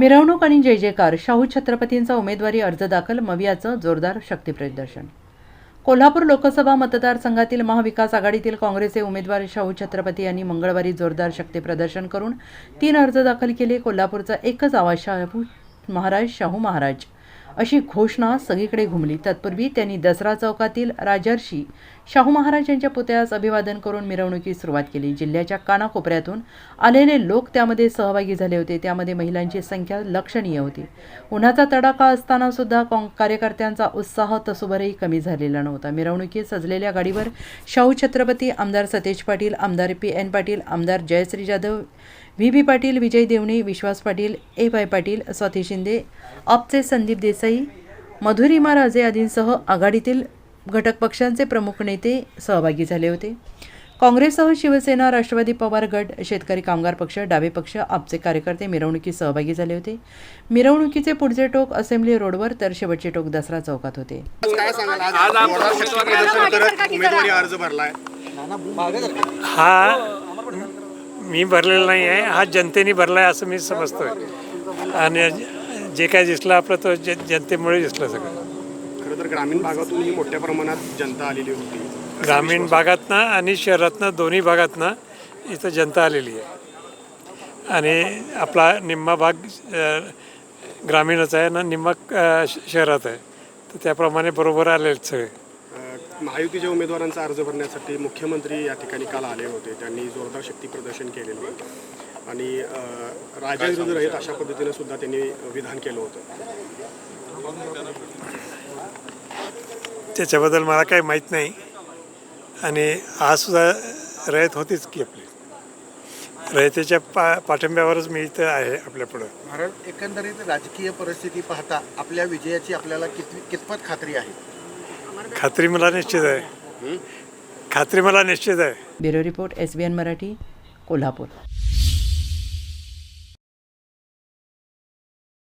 मिरवणूक आणि जय जयकार शाहू छत्रपतींचा उमेदवारी अर्ज दाखल मवियाचं जोरदार शक्तीप्रदर्शन कोल्हापूर लोकसभा मतदारसंघातील महाविकास आघाडीतील काँग्रेसचे उमेदवार शाहू छत्रपती यांनी मंगळवारी जोरदार शक्तीप्रदर्शन करून तीन अर्ज दाखल केले. कोल्हापूरचा एकच आवाज शाहू महाराज शाहू महाराज. अशी घोषणा सगळीकडे घुमली. तत्पूर्वी त्यांनी दसरा चौकातील राजर्षी शाहू महाराज यांच्या पुतळ्यास अभिवादन करून मिरवणुकीस सुरुवात केली. जिल्ह्याच्या कानाकोपऱ्यातून आलेले लोक त्यामध्ये सहभागी झाले होते. त्यामध्ये महिलांची संख्या लक्षणीय होती. उन्हाचा तडाखा असताना सुद्धा काँ कार्यकर्त्यांचा उत्साह तसोभरही कमी झालेला नव्हता. मिरवणुकीत सजलेल्या गाडीवर शाहू छत्रपती आमदार सतेज पाटील आमदार पी एन पाटील आमदार Jayashree Jadhav V B Patil Vijay Devane Vishwas Patil A Y Patil Swati Shinde आपचे संदीप देसाई मधुरिमा राजे आदींसह आघाडीतील घटक पक्षांचे प्रमुख नेते सहभागी झाले होते. काँग्रेससह शिवसेना राष्ट्रवादी पवार गट शेतकरी कामगार पक्ष डावे पक्ष आपचे कार्यकर्ते मिरवणुकीत सहभागी झाले होते. मिरवणुकीचे पुढचे टोक असेंब्ली रोडवर तर शेवटचे टोक दसरा चौकात होते. हा? मी भरलेला नाही आहे. हा जनतेने भरला आहे असं मी समजतोय. आणि जे काय दिसलं आपलं तो ज जनतेमुळे दिसलं सगळं. खरं तर ग्रामीण भागातूनही मोठ्या प्रमाणात जनता आलेली होती. ग्रामीण भागातनं आणि शहरातनं दोन्ही भागातनं इथं जनता आलेली आहे. आणि आपला निम्मा भाग ग्रामीणच आहे ना निम्मा शहरात आहे. तर त्याप्रमाणे बरोबर आले आहेत सगळे. महायुतीच्या उमेदवारांचा अर्ज भरण्यासाठी मुख्यमंत्री या ठिकाणी काल आले होते. त्यांनी जोरदार शक्ती प्रदर्शन केलेलं होतं. आणि राजाविरुद्ध रहित अशा पद्धतीने सुद्धा त्यांनी विधान केलं होतं. त्याच्याबद्दल मला काही माहीत नाही. आणि आज सुद्धा रयत होतीच की आपली. रयतेच्या पा पाठिंब्यावरच मी इथं आहे आपल्यापुढं भारत एकंदरीत राजकीय परिस्थिती पाहता आपल्या विजयाची आपल्याला किती कितपत खात्री आहे? खात्री मला निश्चित आहे. खात्री मला निश्चित आहे. Bureau report S B N Marathi Kolhapur.